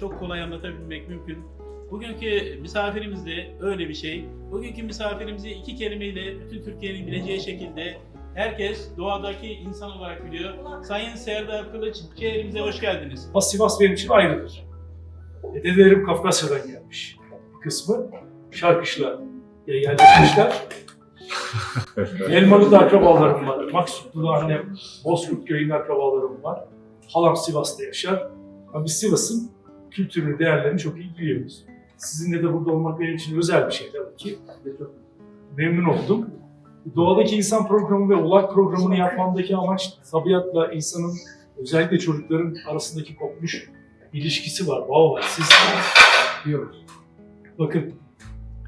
çok kolay anlatabilmek mümkün. Bugünkü misafirimiz de öyle bir şey. Bugünkü misafirimizi iki kelimeyle bütün Türkiye'nin bileceği şekilde herkes doğadaki insan olarak biliyor. Sayın Serdar Kılıç, şehrimize hoş geldiniz. Sivas benim için ayrıdır. E, Dedelerim Kafkasya'dan gelmiş. Bir kısmı Şarkışla yerleşmişler. Elmalı'da akrabalarım var. Maksutlu'da annem, Bozkurt köyünde akrabalarım var. Halam Sivas'ta yaşar. Ama biz Sivas'ın kültürünü, değerlerini çok iyi biliyoruz. Sizinle de burada olmak benim için özel bir şey tabii ki. Memnun oldum. Doğadaki İnsan programı ve Ulak programını yapmamdaki amaç tabiatla insanın özellikle çocukların arasındaki kopmuş ilişkisi var, bağ var. Siz diyoruz. Bakın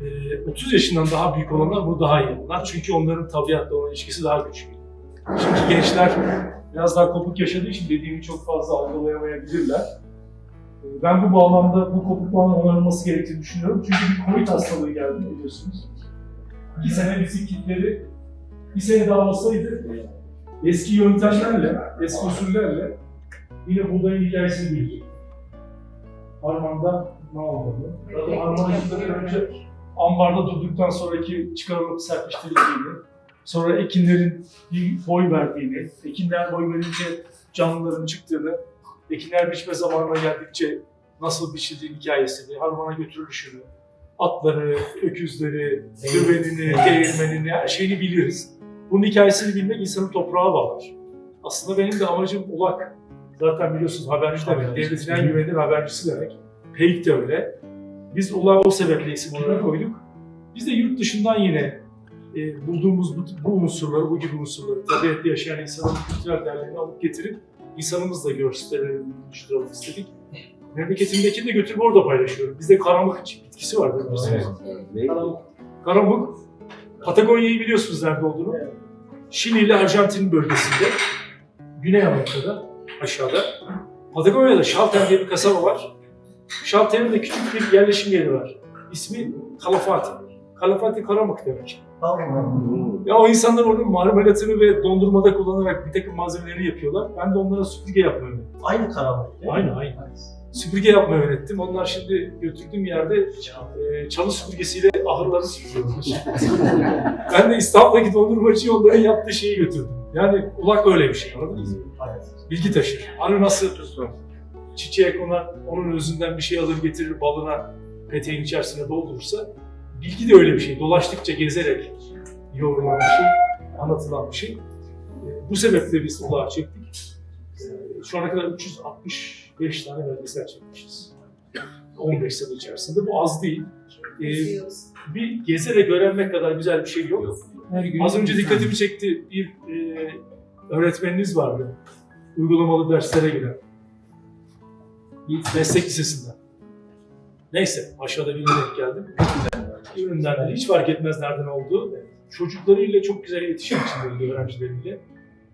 e, 30 yaşından daha büyük olanlar bu daha iyi olanlar. Çünkü onların tabiatla olan ilişkisi daha güçlü. Şimdi gençler biraz daha kopuk yaşadığı için dediğimi çok fazla algılayamayabilirler. E, Ben bu bağlamda bu kopukluğun onarılması gerektiğini düşünüyorum. Çünkü bir Covid hastalığı geldi biliyorsunuz. İki sene bizi kitleri bir sene daha olsaydı eski yöntemlerle, eski usullerle yine buğdayın hikayesini bildik. Harmanda ne oldu? Zaten harmana gitmeden önce ambarda durduktan sonraki çıkarılıp serpiştirildiğini, sonra ekinlerin bir boy verdiğini, ekinler boy verince canlıların çıktığını, ekinler biçme zamanına geldikçe nasıl biçildiği hikayesini, harmana götürülüşünü, atları, öküzleri, düvenini, değirmenini, her şeyini biliriz. Bunun hikayesini bilmek insanı toprağa bağlar. Aslında benim de amacım ulak. Zaten biliyorsunuz haberci demek, devletin en güvenilir habercisi demek. Peyik de öyle. Biz ulağı o sebeple isim olarak koyduk. Biz de yurt dışından yine e, bulduğumuz bu, bu unsurları, bu gibi unsurları, tabiatta yaşayan insanın kültürel değerlerini alıp getirip insanımızla gösterelim, buluşturalım istedik. Memleketimdekini de götürüp orada paylaşıyorum. Bizde karamık bitkisi var bilirsiniz. Karamuk. Karamuk, Patagonya'yı biliyorsunuz nerede olduğunu. Şili ile Arjantin bölgesinde, Güney Amerika'da, aşağıda. Patagonya'da Şalten diye bir kasaba var. Şalten'in de küçük bir yerleşim yeri var. İsmi Kalafati. Kalafati Karamuk demek. Ya o insanlar onun marmelatını ve dondurmada kullanarak bir takım malzemeleri yapıyorlar. Ben de onlara süpürge yapmayı öğrettim. Aynı karavan. Aynı, aynı. Süpürge yapmayı öğrettim. Onlar şimdi götürdüğüm yerde e, çalı süpürgesiyle ahırları süpürüyorlar. ben de İstanbul'daki dondurmacıya onların yaptığı şeyi götürdüm. Yani ulak öyle bir şey anladınız mı? Bilgi taşır. Arı nasıl çiçeğe konar, onun özünden bir şey alır getirir balına peteğin içerisine doldurursa bilgi de öyle bir şey. Dolaştıkça gezerek yoğrulan bir şey, anlatılan bir şey. Bu sebeple biz ulağa çektik. E, Şu ana kadar 365 tane belgesel çekmişiz. 15 sene içerisinde. Bu az değil. E, bir gezerek öğrenmek kadar güzel bir şey yok. Az önce dikkatimi çekti. Bir e, öğretmeniniz vardı. Uygulamalı derslere giren. Bir meslek lisesinden. Neyse aşağıda birine denk geldim. Üründen de hiç fark etmez nereden olduğu. Çocuklarıyla çok güzel iletişim içindeydi öğrencileriyle.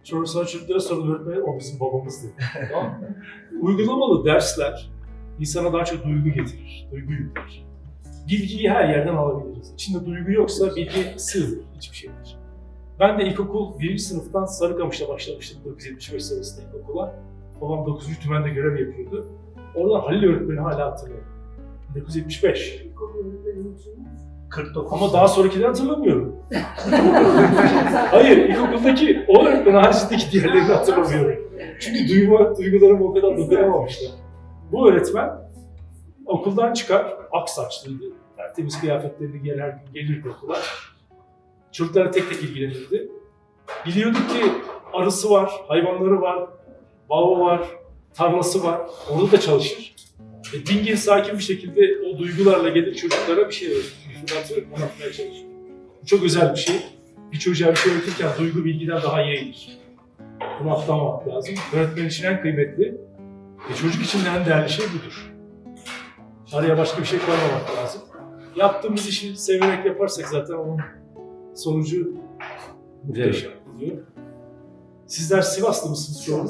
Sonra sonra çocuklara sorun öğretmeni o bizim babamız dedi. Tamam mı? Uygulamalı dersler insana daha çok duygu getirir, duygu yükler. Bilgiyi her yerden alabiliriz. İçinde duygu yoksa bilgi sığdır, hiçbir şeydir. Ben de ilkokul birinci sınıftan Sarıkamış'ta başlamıştım 1975 senesinde ilkokula. Babam 9. tümende görev yapıyordu. Oradan Halil öğretmeni hala hatırlıyorum. 1975. 49. Ama daha sonrakileri hatırlamıyorum. Hayır, ilkokuldaki o öğretmen haricindeki diğerlerini hatırlamıyorum. Çünkü duyma, duygularım o kadar dokunamamışlar. Bu öğretmen okuldan çıkar, ak saçlıydı. Tertemiz kıyafetlerini giyer her gün gelirdi okula. Çocuklara tek tek ilgilenirdi. Biliyorduk ki arısı var, hayvanları var, bağı var, tarlası var. Orada da çalışır. E, dingin, sakin bir şekilde o duygularla gelir çocuklara bir şey öğretir. Anlatır, anlatmaya çalışır. Bu çok özel bir şey. Bir çocuğa bir şey öğretirken duygu bilgiden daha eğilir. Bunu atlamamak lazım. Öğretmen için en kıymetli ve çocuk için de en değerli şey budur. Araya başka bir şey koymamak lazım. Yaptığımız işi severek yaparsak zaten onun sonucu muhteşem oluyor. Sizler Sivaslı mısınız şu an?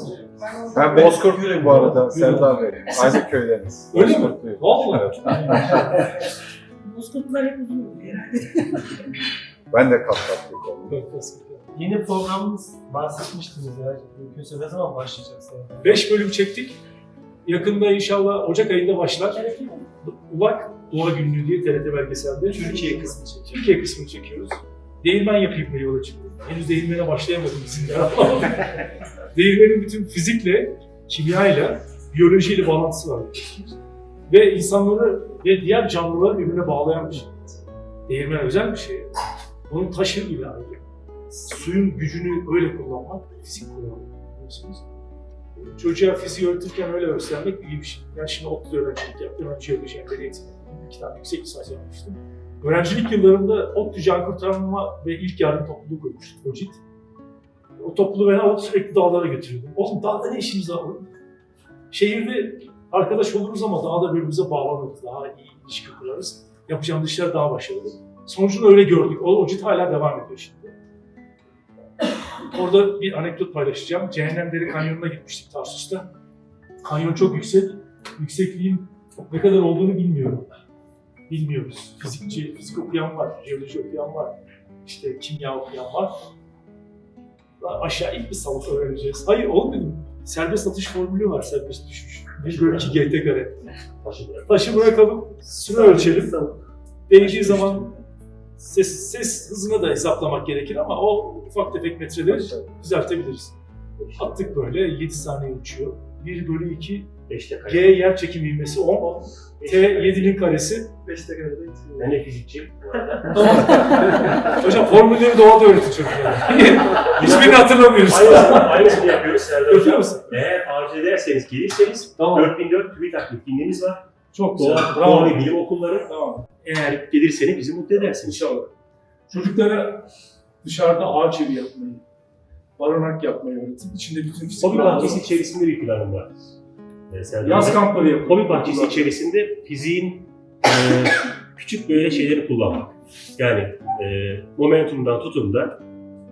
Ben Bozkurtluyum bu arada Serdar Bey. Aynı köydeniz. Öyle mi? Evet. Bozkurtlar hep uzun herhalde. Ben de Kafkaslıyım. Yok. Yeni programımız bahsetmiştiniz ya. Mümkünse ne zaman başlayacaksınız? 5 bölüm çektik. Yakında inşallah Ocak ayında başlar. Ulak Doğa Günlüğü diye TRT belgeselde. Türkiye kısmı çekiyor. Türkiye kısmını çekiyoruz. Değirmen yapayım diye yola çıktım. Henüz değirmene başlayamadım isimler ama. Değirmenin bütün fizikle, kimyayla, biyolojiyle bağlantısı var. Ve insanları ve diğer canlıları birbirine bağlayan bir şey. Değirmen özel bir şey. Onun taşı bile ayrı. Suyun gücünü öyle kullanmak, fizik kullanmak. Biliyorsunuz. Çocuğa fiziği öğretirken öyle öğretmek iyi bir şey. Ben şimdi ODTÜ'de öğrencilik yaptım. Ben jeoloji, eğitimi. İki tane yüksek lisans yapmıştım. Öğrencilik yıllarında ODTÜ Can Kurtarma ve İlk Yardım Topluluğu kurmuştuk, OCİT. O topluluğu ben alıp sürekli dağlara götürüyordum. Oğlum dağda ne işimiz var? Şehirde arkadaş oluruz ama dağda birbirimize bağlanırız, daha iyi ilişki kurarız. Yapacağımız işler daha başarılı. Sonucunu öyle gördük. O OCİT hala devam ediyor şimdi. Orada bir anekdot paylaşacağım. Cehennemdere Kanyonu'na gitmiştik Tarsus'ta. Kanyon çok yüksek. Yüksekliğin ne kadar olduğunu bilmiyorum. Bilmiyoruz. Fizikçi, fizik okuyan var, jeoloji okuyan var, işte kimya okuyan var. Aşağı ilk bir salık öğreneceğiz. Hayır oğlum dedim. Serbest atış formülü var serbest düşüş. 1 bölü 2 GT kare. Taşı bırakalım, süre ölçelim. Değdiği zaman ses, ses hızını da hesaplamak gerekir ama o ufak tefek metreleri düzeltebiliriz. Attık böyle 7 saniye uçuyor. 1 bölü 2 Beşte G yer çekim ivmesi 10. T 7'nin karesi. 5 dakikada. Ben de fizikçiyim. Tamam. Hocam formülleri doğada öğretin çocuklara. Hiçbirini hatırlamıyoruz. Aynısını, aynısını yapıyoruz Serdar Yapıyor Hocam. musun? Eğer arzu ederseniz gelirseniz Tamam. 4004 TÜBİTAK etkinliğimiz var. Çok. Doğa, Bravo. Doğa ve Bilim Okulları. Tamam. Eğer gelirseniz bizi mutlu edersiniz. İnşallah. Çocuklara dışarıda ağaç evi yapmayı, barınak yapmayı öğretin. İçinde bütün fizik Hobi bahçesi içerisinde bir planım var. Serdar Yaz Hocam. kampları yapın. Hobi bahçesi içerisinde fiziğin e, küçük böyle şeyleri kullanmak. Yani e, momentumdan tutun da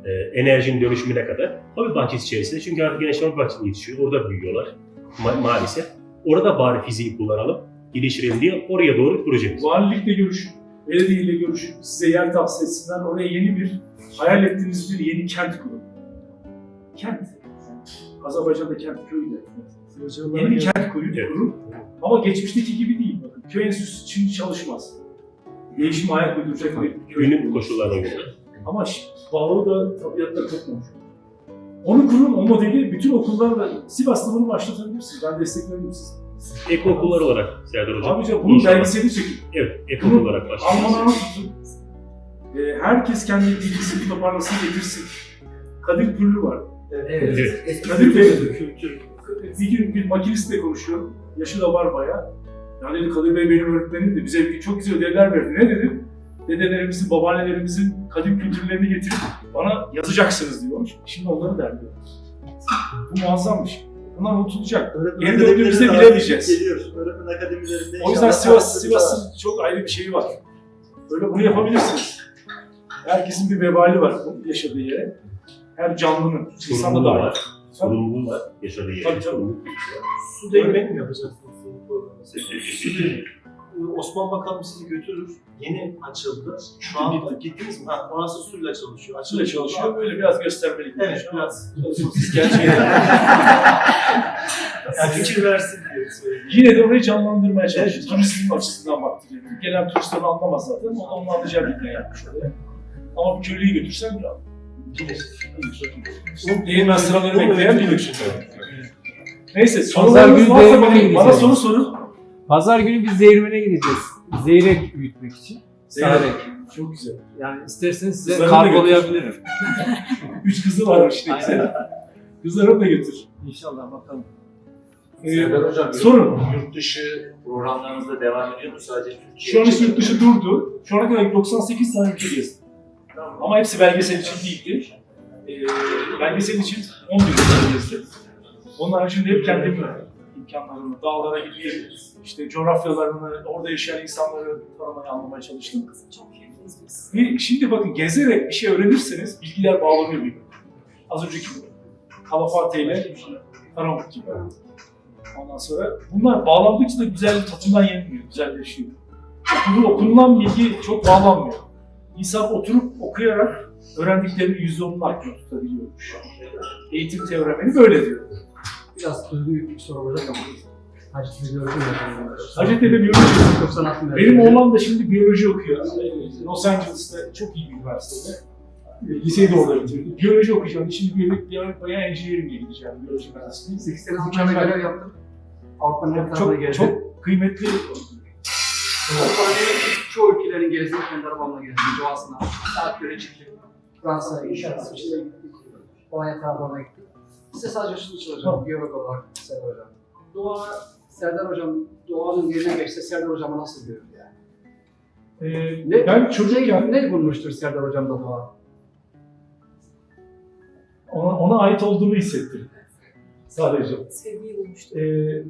e, enerjinin dönüşümüne kadar hobi bahçesi içerisinde. Çünkü artık gençler hobi bahçesinde yetişiyor. Orada büyüyorlar ma- maalesef. Orada bari fiziği kullanalım, geliştirelim diye oraya doğru projemiz. Valilikle görüşün, belediyeyle görüşün, size yer tavsiye etsinler. Oraya yeni bir, hayal ettiğiniz bir yeni kent kurun. Kent. Azerbaycan'da kent köyü de. Yeni bir kent kurun, Evet. kurun. Ama geçmişteki gibi değil. Bakın, köy enstitüsü için çalışmaz. Değişim ayak uyduracak bir köy. Günün koşullarına göre. Ama balığı da tabiatta kopmamış. Onu kurun, o modeli bütün okullarla Sivas'ta bunu başlatabilirsiniz. Ben desteklerim sizi. Ek okullar olarak Serdar Hocam. Abica bunun belgeselini çekin. Evet, ek okul olarak başlayacağız. Almanlarına tutun. Ee, herkes kendi bilgisini toparlasın getirsin. Kadir Pürlü var. Evet. Evet. Kadir Bey kültür. Bir gün bir makinistle konuşuyorum. Yaşı da var bayağı. Ya dedi Kadir Bey benim öğretmenim de bize bir- çok güzel ödevler verdi. Ne dedim? Dedelerimizin, babaannelerimizin kadim kültürlerini getirip bana yazacaksınız diyormuş. Şimdi onları derliyor. Bu muazzammış. Bunlar unutulacak. Geri döndüğümüzde bilemeyeceğiz. Geliyor. Öğretmen akademilerinde O yüzden Sivas. Sivas'ın çok ayrı bir şeyi var. Böyle bunu yapabilirsiniz. Herkesin bir vebali var bu yaşadığı yere. Her canlının, insanda da var. Sorumluluğu var. Yaşadığı Tabii, yerde. tabii. Su değirmeni mi yapacaksınız? bu programda? Su değirmeni. Osman Bakan sizi götürür. Yeni açıldı. Şu anda gittiniz mi? Ha, orası suyla çalışıyor. Açıyla çalışıyor. Böyle biraz göstermelik. Evet, konuşuyor. biraz. Siz gerçeği Yani fikir versin diye söyleyeyim. Yine de orayı canlandırmaya çalışıyor. Turizm açısından baktı. Gelen turistler anlamaz zaten. O da onun anlayacağı bir yapmış oraya. Ama bir köylüyü götürsen biraz. Bu değirmen sıraları bekleyen bilir. Neyse Pazar sorularınız günü varsa değirmene bana, bana gideceğiz. soru sorun. Pazar günü biz değirmene gideceğiz. Zeyrek büyütmek için. Zeyrek. Çok güzel. Yani isterseniz size Kızlarını da kargolayabilirim. Üç kızı varmış ne güzel. Kızlarını da götür. İnşallah bakalım. Ee, Serdar Hocam, sorun. Yurt dışı programlarınızda devam ediyor mu sadece Türkiye? Şu an hiç yurt dışı durdu. Şu ana kadar 98 tane ülke gezdim. Ama hepsi belgesel için değildi. Ee, belgesel için 11 ülke gezdim. Onun haricinde hep kendim imkanlarımı, dağlara gideyim, işte coğrafyalarını, orada yaşayan insanları tanımaya, anlamaya çalıştım. Ve şimdi bakın gezerek bir şey öğrenirseniz bilgiler bağlanıyor birbirine. Az önceki. Kalafate ile Karamuk gibi. Ondan sonra bunlar bağlandıkça da güzel tadından yenmiyor, güzelleşiyor. Okulu, okunulan bilgi çok bağlanmıyor. İnsan oturup okuyarak öğrendiklerinin %10'unu aklında tutabiliyormuş. Eğitim teoremeni böyle diyor. Biraz yüklü bir soru olacak ama. Hacettepe ya. Hacettepe biyoloji 96 mezunu. Benim oğlan da şimdi biyoloji okuyor. Los Angeles'ta çok iyi bir üniversitede. Liseyi de orada bitirdi. Biyoloji okuyacağım. Şimdi biyoloji, biyoloji bayağı engineering'e gideceğim biyoloji mühendisliği. 8 sene görev yaptım. Avrupa'nın Çok, çok kıymetli. Çoğu ülkelerin gezdim. Kendi arabamla gezdim. Doğasına. Saatleri çıktık. Fransa, İngiltere, İsviçre'ye gittik. Polonya taraflarına gittik. Size sadece şunu soracağım. Biyolog olarak Serdar Hocam. Doğa, Serdar Hocam doğanın yerine geçse Serdar Hocam'ı nasıl görür yani? Ee, Ne, ben çocukken ne, ne bulmuştur Serdar Hocam'da doğa? ona, ona ait olduğunu hissettim. Sadece. Sevgiyi bulmuştu. Ee,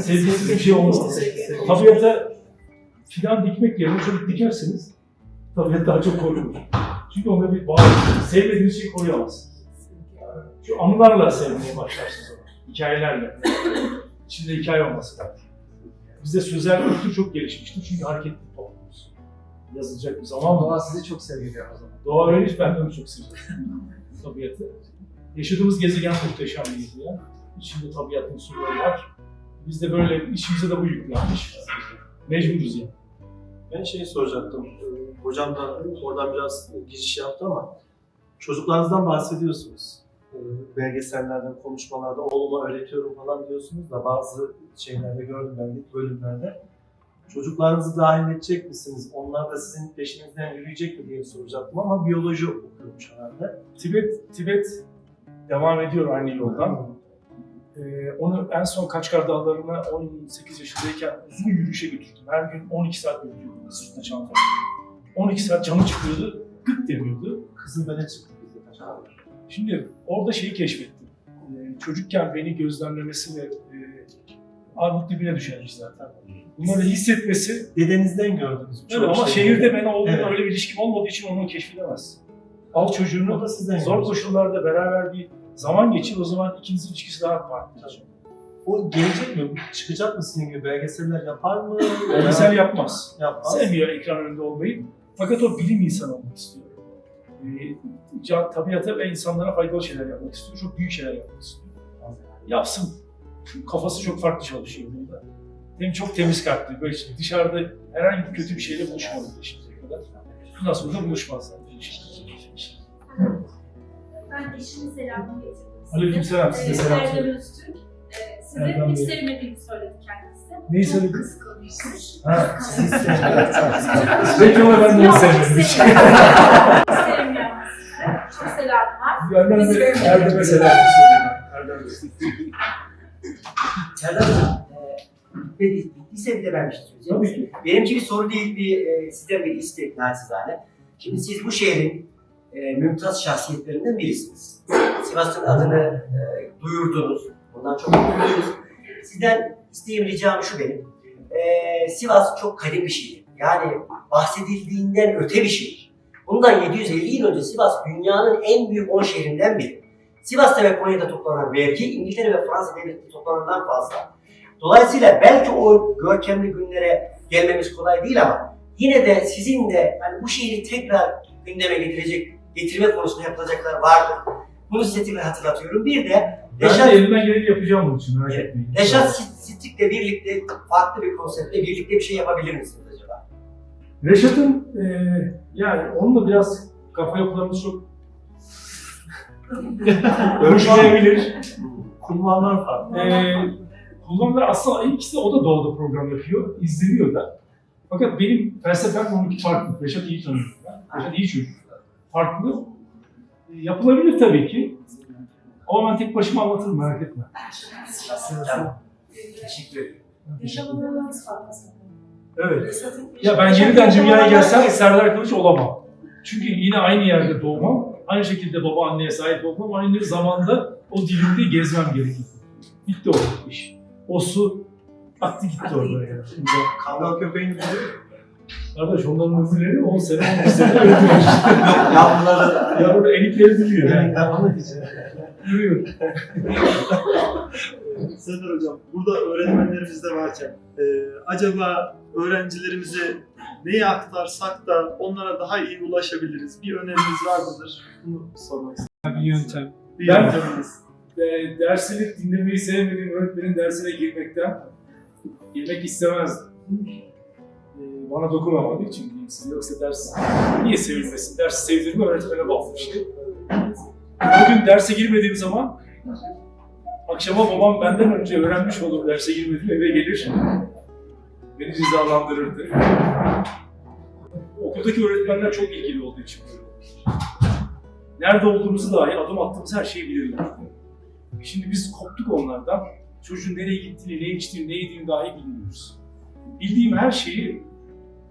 sevgisiz bir şey olmaz. Tabiata fidan dikmek yerine çocuk dikersiniz. Tabiat daha çok korunur. Çünkü onda bir bağ Sevmediğiniz şeyi koruyamazsınız. Şu anılarla sevmeye başlarsınız onu. Hikayelerle. İçinde hikaye olması lazım. Bizde sözel kültür çok gelişmiştir çünkü hareketli toplumuz. Yazılacak bir zaman? Doğa sizi çok seviyor o zaman. Doğa öyle ben de onu çok seviyorum. Tabiatı. Yaşadığımız gezegen muhteşem bir gezegen. İçinde tabiat unsurları var. Biz de böyle işimize de bu yüklenmiş. Mecburuz yani. Ben şeyi soracaktım. Ee, Hocam da oradan biraz giriş yaptı ama çocuklarınızdan bahsediyorsunuz. Ee, Belgesellerden, konuşmalarda oğluma öğretiyorum falan diyorsunuz da bazı şeylerde gördüm ben bölümlerde. Çocuklarınızı dahil edecek misiniz? Onlar da sizin peşinizden yürüyecek mi diye soracaktım ama biyoloji okuyormuş herhalde. Tibet, Tibet devam ediyor aynı yoldan. Ee, onu en son Kaçkar Dağları'na 18 yaşındayken uzun yürüyüşe götürdüm. Her gün 12 saat yürüyordum sırtına çanta. 12 saat canı çıkıyordu, gık demiyordu. Kızım böyle çıktı Şimdi orada şeyi keşfettim. Ee, çocukken beni gözlemlemesi ve e, armut dibine düşermiş zaten. Bunları hissetmesi, Dedenizden gördünüz. evet, ama şehirde ben olduğum Evet. öyle bir ilişkim olmadığı için onu keşfedemez. Al çocuğunu da sizden zor koşullarda beraber bir zaman geçir, o zaman ikinizin ilişkisi daha farklı. O gelecek mi? Çıkacak mı sizin gibi? Belgeseller yapar mı? Belgesel yapmaz. yapmaz. Sevmiyor ekran önünde olmayı. Fakat o bilim insanı olmak istiyor. Ee, tabiata ve insanlara faydalı şeyler yapmak istiyor. Çok büyük şeyler yapmak istiyor. Yapsın. Kafası çok farklı çalışıyor bunda. Hem çok temiz kalpli. Böyle işte dışarıda herhangi bir kötü bir şeyle buluşmadı şimdiye kadar. Bundan sonra da buluşmaz zaten. Ben eşimin selamını getirdim. size. Aleykümselam, size Ee, selam Erdem söyle. Öztürk. Ee, size Erdem hiç Bey. sevmediğini söyledi kendisi. Neyi söyledin? Kıskanıyormuş. Ha. Kıskanıyormuş. Peki ama ben de onu sevmedim. Hiç sevmiyorum sizi. Çok selam var. Benden de Erdem'e selam söyleyeyim. Erdem Bey. Serdar Hocam, e, bir bir şey söyleyeceğim. Tabii ki. Benimki bir soru değil, bir, e, sizden bir istek naçizane. Şimdi siz bu şehrin e, mümtaz şahsiyetlerinden birisiniz. Sivas'ın adını e, duyurdunuz. Bundan çok mutluyuz. Sizden isteğim, ricam şu benim. E, Sivas çok kadim bir şehir. Yani bahsedildiğinden öte bir şehir. Bundan 750 yıl önce Sivas dünyanın en büyük 10 şehrinden biri. Sivas'ta ve Konya'da toplanan vergi İngiltere ve Fransa devletinde toplanandan fazla. Dolayısıyla belki o görkemli günlere gelmemiz kolay değil ama yine de sizin de hani bu şehri tekrar gündeme getirecek, getirme konusunda yapılacaklar vardır. Bunu size tekrar hatırlatıyorum. Bir de Ben Reşat, de elimden geleni yapacağım bunun için merak etmeyin. Reşat Sitik'le birlikte farklı bir konseptle birlikte bir şey yapabilir misiniz acaba? Reşat'ın eee yani onunla biraz kafa yapılarımız çok ölçülebilir. Kullanlar farklı. Eee kullanımlar aslında ikisi o da doğada program yapıyor, izleniyor da. Fakat benim felsefem onunki farklı. Reşat iyi tanıyorum ben. Reşat iyi çocuk. Farklı. E, yapılabilir tabii ki. Ama ben tek başıma anlatırım merak etme. Tamam. Teşekkür ederim. Farklı. Evet. Ya ben yeniden dünyaya gelsem Serdar Kılıç olamam. Çünkü yine aynı yerde doğmam, aynı şekilde baba anneye sahip olmam, aynı zamanda o dilimde gezmem gerekir. Bitti o iş. O su aktı gitti orada yani. Şimdi Kangal köpeğini biliyor Kardeş onların ömürleri 10 sene, 11 sene öldürüyor. Yavruları. ya orada elikleri duruyor yani. Anlat için. Duruyor. Serdar Hocam, burada öğretmenlerimiz de varken e, acaba öğrencilerimize neyi aktarsak da onlara daha iyi ulaşabiliriz? Bir öneriniz var mıdır? Bunu sormak istedim. Bir yöntem. Bir Ben- yönteminiz. e, dersini dinlemeyi sevmediğim öğretmenin dersine girmekten girmek istemezdim. E, bana dokunamadığı için diyeyim size. Yoksa ders niye sevilmesin? Dersi sevdirme öğretmene bağlı bir. Bugün derse girmediğim zaman akşama babam benden önce öğrenmiş olur derse girmedim eve gelir. Beni cezalandırırdı. Okuldaki öğretmenler çok ilgili olduğu için. Nerede olduğumuzu dahi, adım attığımız her şeyi bilirler. Şimdi biz koptuk onlardan. Çocuğun nereye gittiğini, ne içtiğini, ne yediğini dahi bilmiyoruz. Bildiğim her şeyi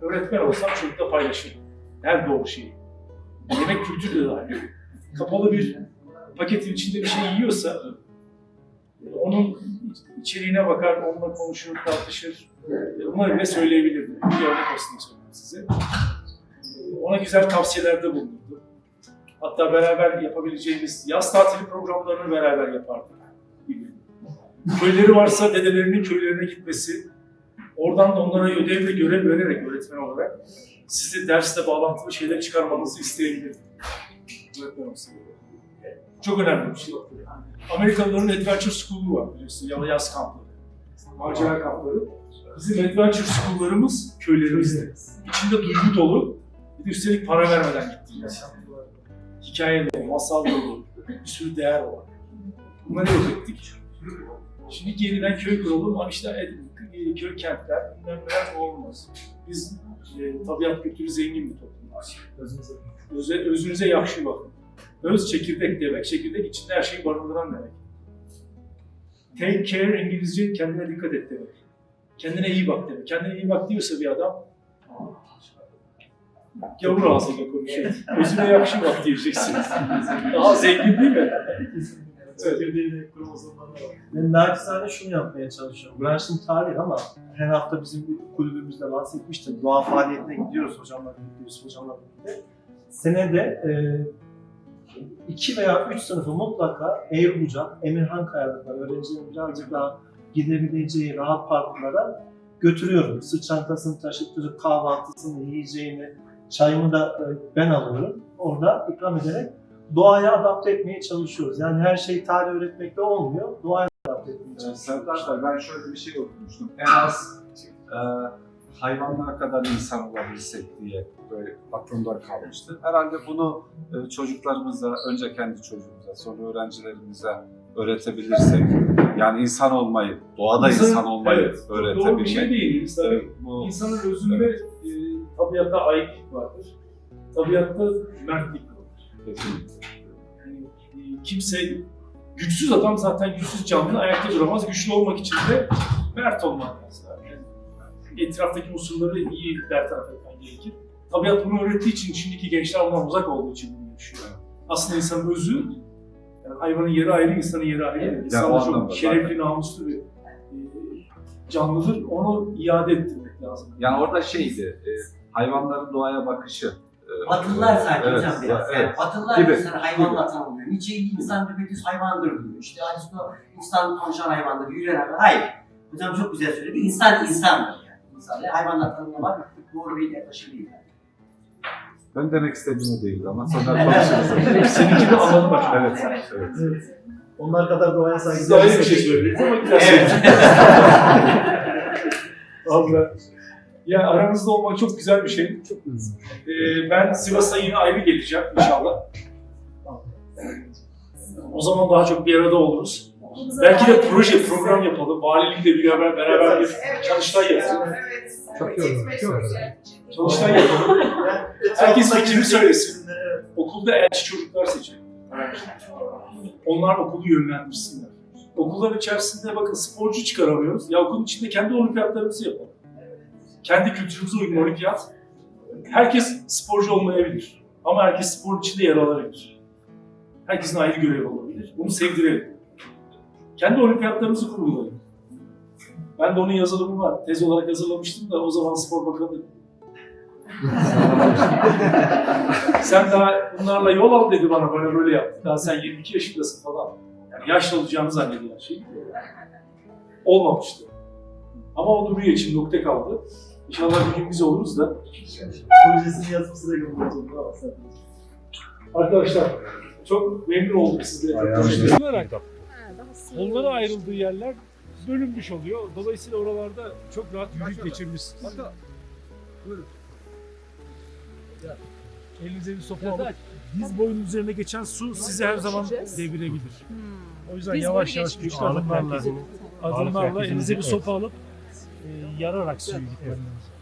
öğretmen olsam çocukla paylaşırım. Her doğru şeyi. Yemek kültürü de dahil. Kapalı bir paketin içinde bir şey yiyorsa onun içeriğine bakar, onunla konuşur, tartışır. Ona bile söyleyebilirdim. Bir örnek olsun söyleyeyim size. Ona güzel tavsiyelerde bulundum. Hatta beraber yapabileceğimiz yaz tatili programlarını beraber yapardık. Köyleri varsa dedelerinin köylerine gitmesi, oradan da onlara ödev ve görev vererek öğretmen olarak sizi derste bağlantılı şeyler çıkarmanızı isteyebilirdim. Öğretmen olsa. Çok önemli bir şey. Amerikalıların Adventure School'u var biliyorsun, ya yaz kampları, macera kampları. Bizim Adventure School'larımız köylerimizde. İçinde duygu dolu, bir de üstelik para vermeden gittiğimiz. Hikaye dolu, masal dolu, bir sürü değer var. Bunları öğrettik. Şimdi yeniden köy kuralım ama işte köy kentler, bilmem neler olmaz. Biz e, tabiat kültürü zengin bir toplumuz. Özünüze, özünüze yakşı bakın. Öz çekirdek demek, çekirdek içinde her şeyi barındıran demek. Take care İngilizce kendine dikkat et demek. Kendine iyi bak demek. Kendine iyi bak diyorsa bir adam gavur ağzıyla konuşuyor. Özüne yakşı bak diyeceksiniz. Daha zengin değil mi? Çekirdeğiyle kromozomlarla var. Ben naçizane şunu yapmaya çalışıyorum. Branşın tarihi ama her hafta bizim bir kulübümüzde bahsetmiştim. Doğa faaliyetine gidiyoruz hocamla birlikte, Yusuf hocamla birlikte. Senede e, iki veya üç sınıfı mutlaka Bucak, Emirhan Kayalık'ta öğrencilerin birazcık daha gidebileceği rahat parklara götürüyorum. Sırt çantasını taşıttırıp kahvaltısını, yiyeceğini, çayımı da e, ben alıyorum. Orada ikram ederek doğaya adapte etmeye çalışıyoruz. Yani her şey tarih öğretmekle olmuyor. Doğaya adapte etmeye çalışıyoruz. Serdar ben şöyle bir şey okumuştum. En az e, hayvanlara kadar insan olabilsek diye böyle aklımda kalmıştı. Herhalde bunu e, çocuklarımıza, önce kendi çocuğumuza, sonra öğrencilerimize öğretebilirsek, yani insan olmayı, doğada İnsan- insan olmayı evet, Doğru bir şey öğretebilmek. değil. İnsan, e, bu insanın özünde e, tabiatta aitlik vardır. Tabiatta mertlik. Yani, e, kimse güçsüz adam zaten güçsüz canlı ayakta duramaz. Güçlü olmak için de mert olmak lazım. Yani etraftaki unsurları iyi bertaraf etmen gerekir. Tabiat bunu öğrettiği için şimdiki gençler ondan uzak olduğu için bunu yaşıyor. Aslında insanın özü, yani hayvanın yeri ayrı, insanın yeri ayrı. İnsan o da çok şerefli, namuslu bir e, canlıdır. Onu iade ettirmek lazım. Yani orada şeydi, e, hayvanların doğaya bakışı. Batılılar sanki evet, hocam biraz. Evet. Batılılar Gibi. insanı hayvanla tanımlıyor. Nietzsche insan düpedüz hayvandır diyor. İşte Aristo insan konuşan hayvandır, yürüyen hayvan. Hayır. Hocam çok güzel söyledi. İnsan insandır yani. İnsan hayvanla tanımlamak doğru bir yaklaşım değil. Yani. Ben demek istediğim o değildi ama sonra konuşuruz. Seninki de anladım bak. evet, evet. Evet. Onlar kadar doğaya saygı Siz ayrı bir şey söylediniz ama güzel söylediniz. Vallahi. Ya aranızda olmak çok güzel bir şey. Çok ee, ben Sivas'a yine ayrı geleceğim inşallah. O zaman daha çok bir arada oluruz. Belki de proje, program yapalım. Valilikle beraber, beraber bir çalıştay yapalım. Çok iyi olur. Çalıştay yapalım. Herkes fikrini söylesin. Okulda elçi çocuklar seçelim. Onlar okulu yönlendirsinler. Okullar içerisinde bakın sporcu çıkaramıyoruz. Ya okulun içinde kendi olimpiyatlarımızı yapalım. Kendi kültürümüze uygun olimpiyat. Herkes sporcu olmayabilir. Ama herkes sporun içinde yer alabilir. Herkesin ayrı görevi olabilir. Bunu sevdirelim. Kendi olimpiyatlarımızı kurgulayalım. Ben de onun yazılımı var. Tez olarak hazırlamıştım da o zaman spor bakanı sen daha bunlarla yol al dedi bana böyle böyle yaptı. Daha sen 22 yaşındasın falan. Yani yaşlı olacağını zannedilen şey olmamıştı. Ama o duruyor içimde ukde kaldı. İnşallah bir gün biz oluruz da. Projesini yazıp size göndereceğim. Arkadaşlar çok memnun oldum sizle. olarak kolları ayrıldığı yerler bölünmüş oluyor. Dolayısıyla oralarda çok rahat yürüyüp geçebilirsiniz. Elinize bir sopa alıp diz boyunun üzerine geçen su sizi her zaman devirebilir. O yüzden yavaş yavaş güçlü adımlarla, adımlarla elinize bir sopa alıp yararak suyu gitmeniz lazım.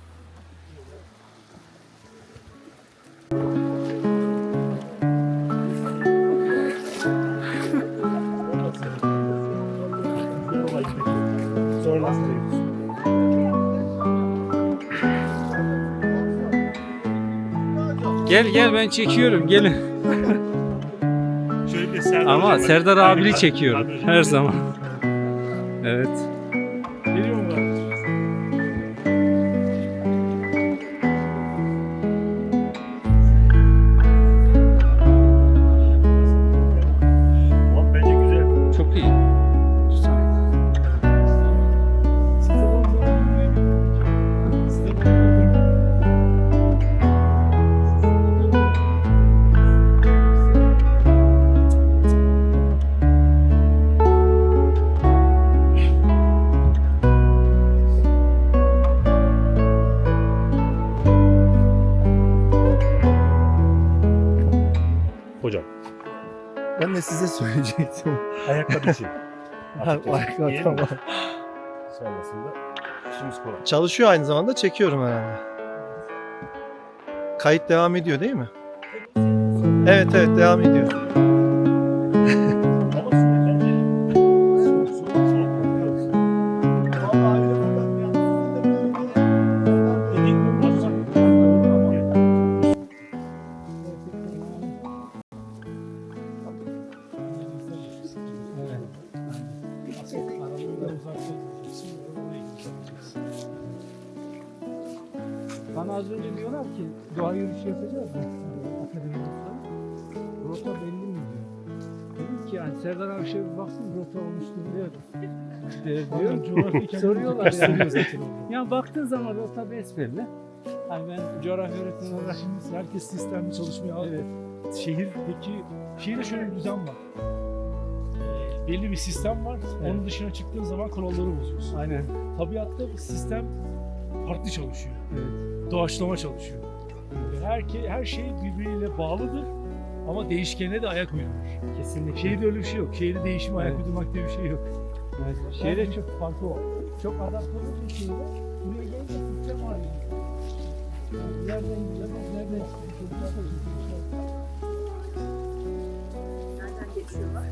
Gel gel ben çekiyorum gelin. Şöyle Serdar Ama Serdar abili çekiyorum her zaman. Evet. Ayakkabı, tamam. Sonrasında işimiz kolay. Çalışıyor aynı zamanda çekiyorum herhalde. Kayıt devam ediyor değil mi? Evet evet devam ediyor. Serdar abi şöyle bir baksın rota olmuştur diyor. De, diyor. Soruyorlar yani. Ya baktığın zaman rota besbelli. Hani ben coğrafya öğretmeni olarak Şimdi herkes sistemli çalışmaya aldı. evet. Şehirdeki, şehirde şöyle bir düzen var. Ee, Belli bir sistem var. Onun dışına çıktığın zaman kuralları bozuyorsun. Aynen. Tabiatta bu sistem farklı çalışıyor. Evet. Doğaçlama çalışıyor. Her, her şey birbiriyle bağlıdır ama değişkene de ayak uydurur. Kesinlikle. Şehirde öyle bir şey yok. Şehirde değişime ayak Evet. uydurmak diye bir şey yok. Evet. Şehirde çok farkı var. Çok adapte olunca şehirde buraya gelince sistem haline geliyor. Yani nereden gideceğiz, nereden çıkacağız, Nereden geçiyorlar?